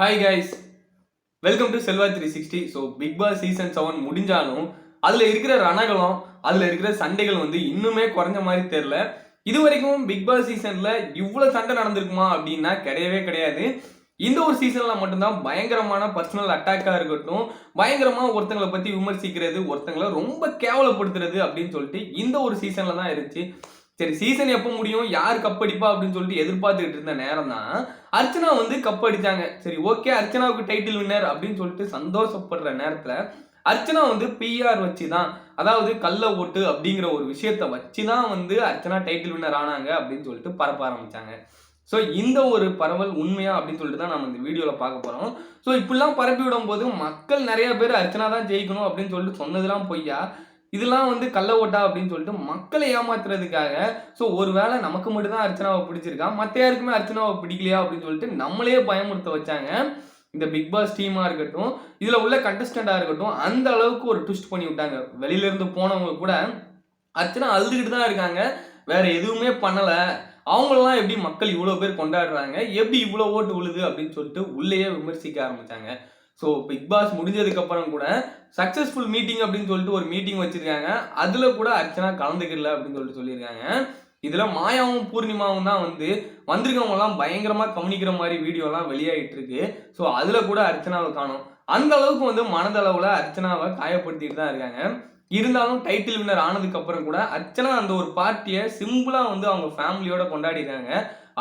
Hi guys welcome to Selva three sixty so Bigg Boss season seven முடிஞ்சாலும் அதில் இருக்கிற ரணகலம் அதில் இருக்கிற சண்டைகள் வந்து இன்னுமே குறைஞ்ச மாதிரி தெரில இது வரைக்கும் பிக் பாஸ் சீசனில் இவ்வளோ சண்டை நடந்திருக்குமா அப்படின்னா கிடையவே கிடையாது. இந்த ஒரு சீசனில் மட்டும்தான் பயங்கரமான பர்சனல் அட்டாக்காக இருக்கட்டும் பயங்கரமாக ஒருத்தங்களை பற்றி விமர்சிக்கிறது ஒருத்தங்களை ரொம்ப கேவலப்படுத்துறது அப்படின்னு சொல்லிட்டு இந்த ஒரு சீசனில் தான் இருந்துச்சு. சரி சீசன் எப்போ முடியும் யார் கப்படிப்பா அப்படின்னு சொல்லிட்டு எதிர்பார்த்துக்கிட்டு இருந்த நேரம் தான் அர்ச்சனா வந்து கப் அடித்தாங்க சரி ஓகே அர்ச்சனாவுக்கு டைட்டில் வின்னர் அப்படின்னு சொல்லிட்டு சந்தோஷப்படுற நேரத்தில் அர்ச்சனா வந்து பிஆர் வச்சு தான் அதாவது கள்ள ஓட்டு அப்படிங்கிற ஒரு விஷயத்த வச்சு தான் வந்து அர்ச்சனா டைட்டில் வின்னர் ஆனாங்க அப்படின்னு சொல்லிட்டு பரப்ப ஆரம்பிச்சாங்க. ஸோ இந்த ஒரு பரவல் உண்மையா அப்படின்னு சொல்லிட்டு தான் நம்ம இந்த வீடியோவில் பார்க்க போகிறோம் ஸோ இப்படிலாம் பரப்பி விடும் போது மக்கள் நிறைய பேர் அர்ச்சனா தான் ஜெயிக்கணும் அப்படின்னு சொல்லிட்டு சொன்னதெல்லாம் பொய்யா? இதெல்லாம் வந்து கள்ள ஓட்டா அப்படின்னு சொல்லிட்டு மக்களை ஏமாத்துறதுக்காக ஸோ ஒரு வேளை நமக்கு மட்டும்தான் அர்ச்சனாவை பிடிச்சிருக்கா? மற்ற யாருக்குமே அர்ச்சனாவை பிடிக்கலையா அப்படின்னு சொல்லிட்டு நம்மளே பயமுறுத்த வச்சாங்க. இந்த பிக் பாஸ் டீமாக இருக்கட்டும் இதில் உள்ள கண்டஸ்டண்ட்டாக இருக்கட்டும் அந்த அளவுக்கு ஒரு ட்விஸ்ட் பண்ணி விட்டாங்க. வெளியிலேருந்து போனவங்க கூட அர்ச்சனா அழுதுகிட்டு தான் இருக்காங்க. வேற எதுவுமே பண்ணலை. அவங்களெல்லாம் எப்படி மக்கள் இவ்வளோ பேர் கொண்டாடுறாங்க? எப்படி இவ்வளோ ஓட்டு உழுது அப்படின்னு சொல்லிட்டு உள்ளேயே விமர்சிக்க ஆரம்பித்தாங்க ஸோ பிக் பாஸ் முடிஞ்சதுக்கப்புறம் கூட சக்ஸஸ்ஃபுல் மீட்டிங் அப்படின்னு சொல்லிட்டு ஒரு மீட்டிங் வச்சிருக்காங்க. அதில் கூட அர்ச்சனா கலந்துக்கல அப்படின்னு சொல்லிட்டு சொல்லியிருக்காங்க. இதில் மாயாவும் பூர்ணிமாவும் தான் வந்து வந்திருக்கவங்கலாம் பயங்கரமாக கவனிக்கிற மாதிரி வீடியோலாம் வெளியாகிட்டு இருக்கு. ஸோ அதில் கூட அர்ச்சனாவை காணும். அந்த அளவுக்கு வந்து மனதளவில் அர்ச்சனாவை காயப்படுத்திட்டு தான் இருக்காங்க. இருந்தாலும் டைட்டில் வின்னர் ஆனதுக்கு அப்புறம் கூட அர்ச்சனா அந்த ஒரு பார்ட்டியை சிம்பிளாக வந்து அவங்க ஃபேமிலியோட கொண்டாடிருக்காங்க.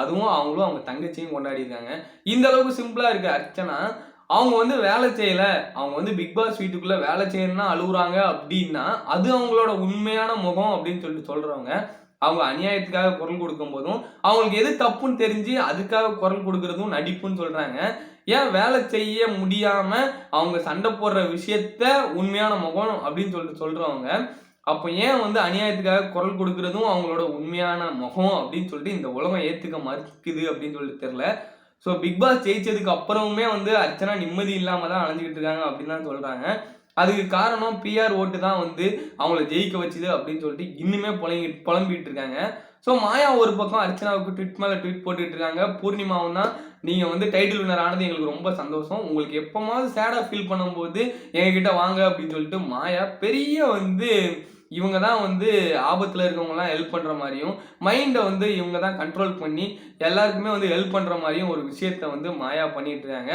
அதுவும் அவங்களும் அவங்க தங்கச்சியும் கொண்டாடிருக்காங்க. இந்த அளவுக்கு சிம்பிளாக இருக்கு அர்ச்சனா அவங்க வந்து வேலை செய்யல. அவங்க வந்து பிக் பாஸ் வீட்டுக்குள்ள வேலை செய்யணும்னா அழுகுறாங்க அப்படின்னா அது அவங்களோட உண்மையான முகம் அப்படின்னு சொல்லிட்டு சொல்றவங்க அவங்க அநியாயத்துக்காக குரல் கொடுக்கும் போதும் அவங்களுக்கு எது தப்புன்னு தெரிஞ்சு அதுக்காக குரல் கொடுக்கறதும் நடிப்புன்னு சொல்றாங்க. ஏன் வேலை செய்ய முடியாம அவங்க சண்டை போடுற விஷயத்த உண்மையான முகம் அப்படின்னு சொல்லிட்டு சொல்றவங்க அப்போ ஏன் வந்து அநியாயத்துக்காக குரல் கொடுக்கறதும் அவங்களோட உண்மையான முகம் அப்படின்னு சொல்லிட்டு இந்த உலகம் ஏத்துக்க மறுக்குது அப்படின்னு சொல்லிட்டு தெரியல. ஸோ பிக் பாஸ் ஜெயிச்சதுக்கு அப்புறமுமே வந்து அர்ச்சனா நிம்மதி இல்லாமல் தான் அலைஞ்சிக்கிட்டு இருக்காங்க அப்படின்னு தான் சொல்கிறாங்க அதுக்கு காரணம் பிஆர் ஓட்டு தான் வந்து அவங்கள ஜெயிக்க வச்சுது அப்படின்னு சொல்லிட்டு இன்னுமே புலங்கி புலம்பிட்டு இருக்காங்க. ஸோ மாயா ஒரு பக்கம் அர்ச்சனாவுக்கு ட்விட் மேலே ட்வீட் போட்டுட்டு இருக்காங்க. பூர்ணிமாவும் தான் நீங்கள் வந்து டைட்டில் வினர் ஆனது எங்களுக்கு ரொம்ப சந்தோஷம். உங்களுக்கு எப்போமாவது சேடாக ஃபீல் பண்ணும்போது எங்ககிட்ட வாங்க அப்படின்னு சொல்லிட்டு மாயா பெரிய வந்து இவங்க தான் வந்து ஆபத்தில் இருக்கவங்கலாம் ஹெல்ப் பண்ணுற மாதிரியும் மைண்டை வந்து இவங்க தான் கண்ட்ரோல் பண்ணி எல்லாருக்குமே வந்து ஹெல்ப் பண்ணுற மாதிரியும் ஒரு விஷயத்த வந்து மாயா பண்ணிட்டு இருக்காங்க.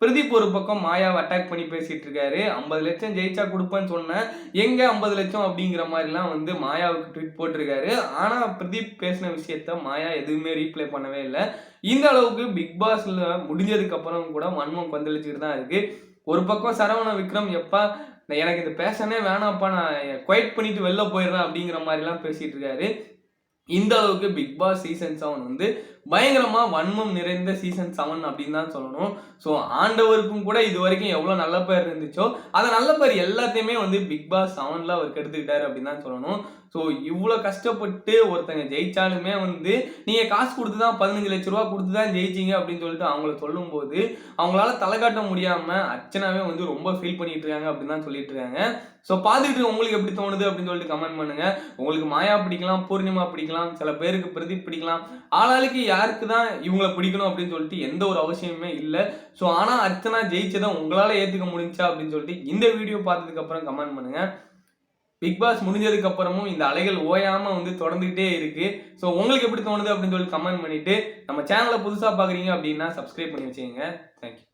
பிரதீப் ஒரு பக்கம் மாயாவை அட்டாக் பண்ணி பேசிட்டு இருக்காரு. ஐம்பது லட்சம் ஜெயிச்சா கொடுப்பேன்னு சொன்னேன் எங்க ஐம்பது லட்சம் அப்படிங்கிற மாதிரிலாம் வந்து மாயாவுக்கு ட்வீட் போட்டிருக்காரு. ஆனா பிரதீப் பேசின விஷயத்த மாயா எதுவுமே ரீப்ளை பண்ணவே இல்லை. இந்த அளவுக்கு பிக் பாஸ்ல முடிஞ்சதுக்கு அப்புறம் கூட மன்மம் கொந்தளிச்சுட்டு தான் இருக்கு. ஒரு பக்கம் சரவண விக்ரம் எப்பா எனக்கு இந்த பேசனே வேணாம்ப்பா நான் குவைட் பண்ணிட்டு வெளில போயிடுறேன் அப்படிங்கிற மாதிரிலாம் பேசிட்டு இருக்காரு. இந்த அளவுக்கு பிக் பாஸ் சீசன் செவன் வந்து பயங்கரமாக வன்மம் நிறைந்த சீசன் செவன் அப்படின்னு தான் சொல்லணும். ஸோ ஆண்டவருக்கும் கூட இது வரைக்கும் எவ்வளோ நல்ல பேர் இருந்துச்சோ அந்த நல்ல பேர் எல்லாத்தையுமே வந்து பிக் பாஸ் செவனில் அவர் கெடுத்துக்கிட்டாரு அப்படின்னு தான் சொல்லணும். ஸோ இவ்வளோ கஷ்டப்பட்டு ஒருத்தங்க ஜெயிச்சாலுமே வந்து நீங்கள் காசு கொடுத்து தான் பதினஞ்சு லட்ச ரூபா கொடுத்து தான் ஜெயிச்சிங்க அப்படின்னு சொல்லிட்டு அவங்கள சொல்லும்போது அவங்களால தலை காட்ட முடியாமல் அர்ச்சனாவே வந்து ரொம்ப ஃபீல் பண்ணிட்டு இருக்காங்க அப்படின்னு தான் சொல்லிட்டு இருக்காங்க. ஸோ பார்த்துட்டு உங்களுக்கு எப்படி தோணுது அப்படின்னு சொல்லிட்டு கமெண்ட் பண்ணுங்க. உங்களுக்கு மாயா பிடிக்கலாம் பூர்ணிமா பிடிக்கலாம் சில பேருக்கு பிரதீப் பிடிக்கலாம். ஆளாளுக்கு யாருக்கு தான் இவங்களை பிடிக்கணும் அப்படின்னு சொல்லிட்டு எந்த ஒரு அவசியமே இல்லை. ஸோ ஆனால் அர்ச்சனா ஜெயிச்சதை உங்களால் ஏற்றுக்க முடிஞ்சா அப்படின்னு சொல்லிட்டு இந்த வீடியோ பார்த்ததுக்கப்புறம் கமெண்ட் பண்ணுங்கள் பிக் பாஸ் முடிஞ்சதுக்கு அப்புறமும் இந்த அலைகள் ஓயாம வந்து தொடர்ந்துகிட்டே இருக்கு. ஸோ உங்களுக்கு எப்படி தோணுது அப்படின்னு சொல்லி கமெண்ட் பண்ணிட்டு நம்ம சேனலை புதுசாக பார்க்குறீங்க அப்படின்னா சப்ஸ்கிரைப் பண்ணி வச்சுக்கோங்க. தேங்க்யூ